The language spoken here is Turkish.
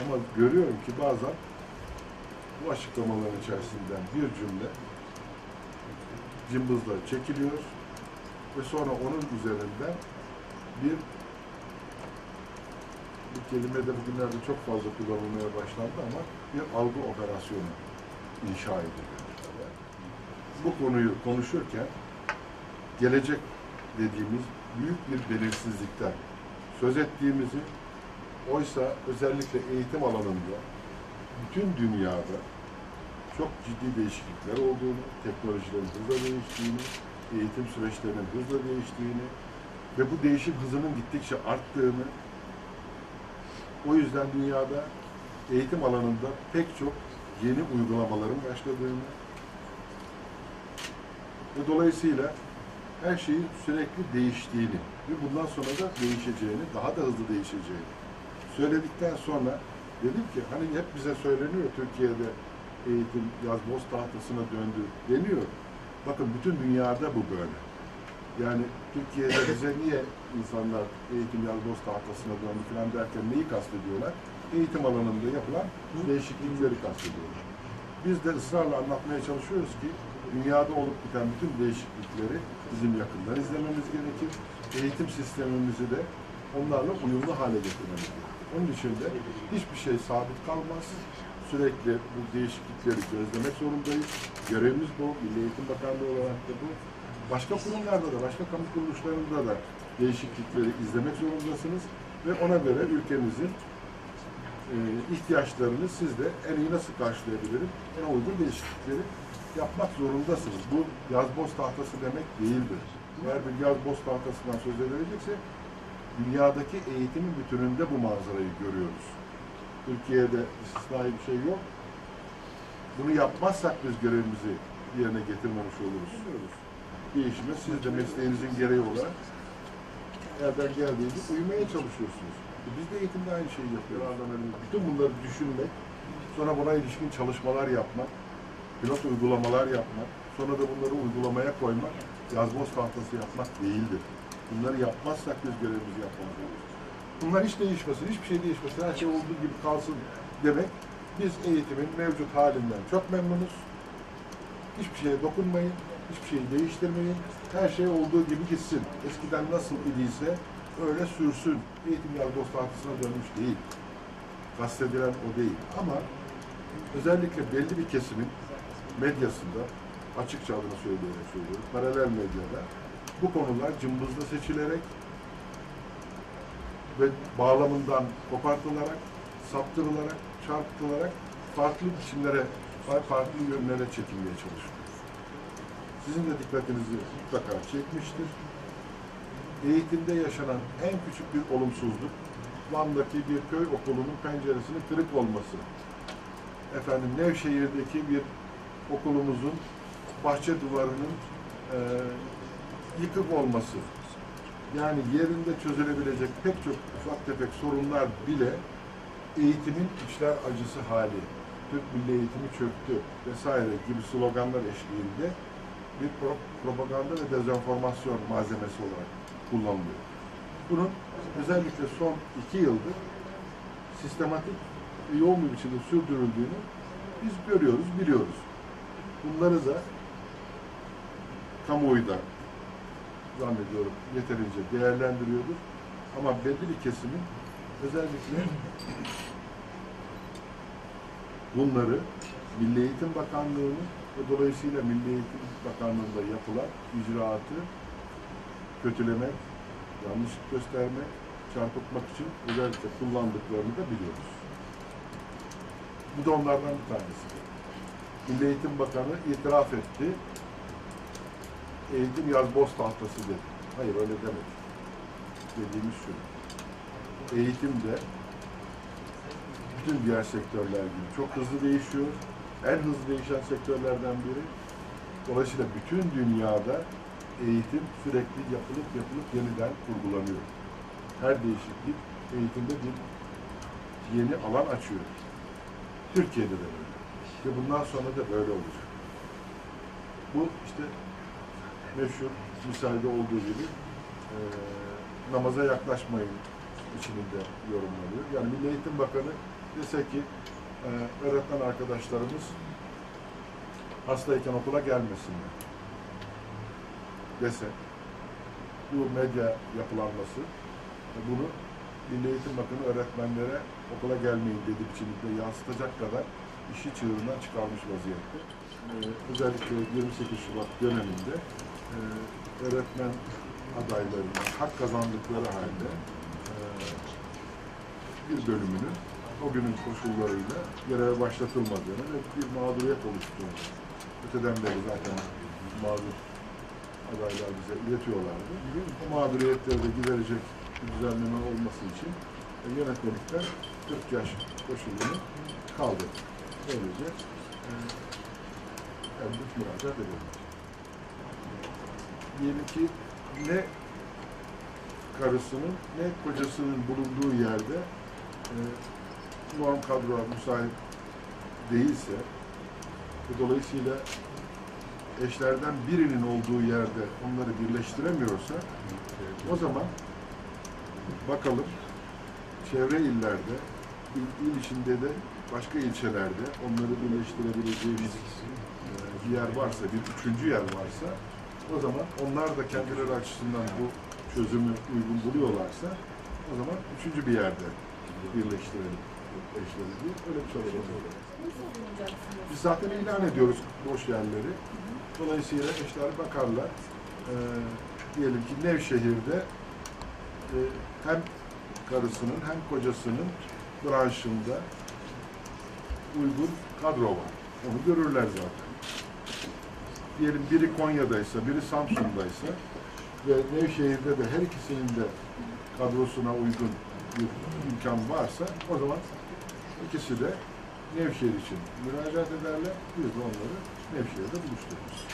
Ama görüyorum ki bazen bu açıklamaların içerisinden bir cümle cımbızla çekiliyor ve sonra onun üzerinden bir bu kelime de bugünlerde çok fazla kullanılmaya başlandı ama bir algı operasyonu inşa ediliyor. Bu konuyu konuşurken gelecek dediğimiz büyük bir belirsizlikten söz ettiğimizi oysa özellikle eğitim alanında bütün dünyada çok ciddi değişiklikler olduğunu, teknolojilerin hızla değiştiğini, eğitim süreçlerinin hızla değiştiğini ve bu değişim hızının gittikçe arttığını, o yüzden dünyada eğitim alanında pek çok yeni uygulamaların başladığını ve dolayısıyla her şeyin sürekli değiştiğini ve bundan sonra da değişeceğini, daha da hızlı değişeceğini söyledikten sonra dedim ki hani hep bize söyleniyor Türkiye'de eğitim yaz boz tahtasına döndü deniyor. Bakın bütün dünyada bu böyle. Yani Türkiye'de bize niye insanlar eğitim yaz boz tahtasına döndü falan derken neyi kastediyorlar? Eğitim alanında yapılan değişiklikleri kastediyorlar. Biz de ısrarla anlatmaya çalışıyoruz ki dünyada olup biten bütün değişiklikleri bizim yakından izlememiz gerekir. Eğitim sistemimizi de onlarla uyumlu hale getirmemiz gerekir. Onun de hiçbir şey sabit kalmaz. Sürekli bu değişiklikleri gözlemek zorundayız. Görevimiz bu. Milli Eğitim Bakanlığı olarak da bu. Başka kurumlarda da, başka kamu kuruluşlarında da değişiklikleri izlemek zorundasınız. Ve ona göre ülkemizin e, ihtiyaçlarını siz de en iyi nasıl karşılayabilirim, en uygun değişiklikleri yapmak zorundasınız. Bu yazboz tahtası demek değildir. Eğer bir yazboz tahtasından söz edilecekse dünyadaki eğitimin bütününde bu manzarayı görüyoruz. Türkiye'de istisnai bir şey yok. Bunu yapmazsak biz görevimizi yerine getirmemiş oluruz. Değişime siz de mesleğinizin gereği olarak elden geldiğince uymaya çalışıyorsunuz. E Biz de eğitimde aynı şeyi yapıyoruz. Bütün bunları düşünmek, sonra buna ilişkin çalışmalar yapmak, pilot uygulamalar yapmak, sonra da bunları uygulamaya koymak, yazboz tahtası yapmak değildir. Bunları yapmazsak biz görevimizi yapmamız Bunlar hiç değişmesin, hiçbir şey değişmesin, her şey olduğu gibi kalsın demek. Biz eğitimin mevcut halinden çok memnunuz. Hiçbir şeye dokunmayın, hiçbir şeyi değiştirmeyin. Her şey olduğu gibi gitsin. Eskiden nasıl idiyse öyle sürsün. Eğitim yazboz tahtasına dönmüş değil. Kastedilen o değil. Ama özellikle belli bir kesimin medyasında, açıkça adını söyleyerek söylüyorum, paralel medyada bu konular cımbızla seçilerek ve bağlamından kopartılarak, saptırılarak, çarpıtılarak farklı biçimlere, farklı yönlere çekilmeye çalışılıyor. Sizin de dikkatinizi mutlaka çekmiştir. Eğitimde yaşanan en küçük bir olumsuzluk, Van'daki bir köy okulunun penceresinin kırık olması. Efendim Nevşehir'deki bir okulumuzun bahçe duvarının e, yıkık olması. Yani yerinde çözülebilecek pek çok ufak tefek sorunlar bile eğitimin içler acısı hali, Türk milli eğitimi çöktü vesaire gibi sloganlar eşliğinde bir pro- propaganda ve dezenformasyon malzemesi olarak kullanılıyor. Bunun özellikle son iki yıldır sistematik ve yoğun bir biçimde sürdürüldüğünü biz görüyoruz, biliyoruz. Bunları da kamuoyu da zannediyorum yeterince değerlendiriyordur. Ama belli bir kesimin özellikle bunları Milli Eğitim Bakanlığı'nın ve dolayısıyla Milli Eğitim Bakanlığı'nda yapılan icraatı kötülemek, yanlışlık göstermek, çarpıtmak için özellikle kullandıklarını da biliyoruz. Bu da onlardan bir tanesi. Milli Eğitim Bakanı itiraf etti. Eğitim yazboz tahtası dedi. Hayır öyle demedi. Dediğimiz şu. Eğitimde bütün diğer sektörler gibi çok hızlı değişiyor. En hızlı değişen sektörlerden biri. Dolayısıyla bütün dünyada eğitim sürekli yapılıp yapılıp yeniden kurgulanıyor. Her değişiklik eğitimde bir yeni alan açıyor. Türkiye'de de böyle. Ve bundan sonra da böyle olacak. Bu işte meşhur misalde olduğu gibi e, namaza yaklaşmayın biçiminde yorumlanıyor. Yani Milli Eğitim Bakanı dese ki e, öğretmen arkadaşlarımız hastayken okula gelmesinler dese bu medya yapılanması e, bunu Milli Eğitim Bakanı öğretmenlere okula gelmeyin dedi biçimde yansıtacak kadar işi çığırından çıkarmış vaziyette. E, özellikle 28 Şubat döneminde e, öğretmen adaylarının hak kazandıkları halde e, bir bölümünün o günün koşullarıyla göreve başlatılmadığını ve bir mağduriyet oluştuğunu öteden beri zaten mağdur adaylar bize iletiyorlardı. O mağduriyetleri de giderecek bir düzenleme olması için e, yönetmelikten 40 yaş koşulunu kaldırdı. Böylece e, yani bir müracaat edelim. Diyelim ki ne karısının ne kocasının bulunduğu yerde e, norm kadro müsait değilse ve dolayısıyla eşlerden birinin olduğu yerde onları birleştiremiyorsa o zaman bakalım çevre illerde, il, il içinde de başka ilçelerde onları birleştirebileceğimiz e, bir yer varsa, bir üçüncü yer varsa o zaman onlar da kendileri açısından bu çözümü uygun buluyorlarsa o zaman üçüncü bir yerde birleştirelim eşleri diye öyle bir çalışma? Biz zaten ilan ediyoruz boş yerleri. Dolayısıyla eşler bakarlar. Ee, diyelim ki Nevşehir'de e, hem karısının hem kocasının branşında uygun kadro var. Onu görürler zaten. Diyelim biri Konya'daysa, biri Samsun'daysa ve Nevşehir'de de her ikisinin de kadrosuna uygun bir imkan varsa o zaman ikisi de Nevşehir için müracaat ederler. Biz de onları Nevşehir'de buluştururuz.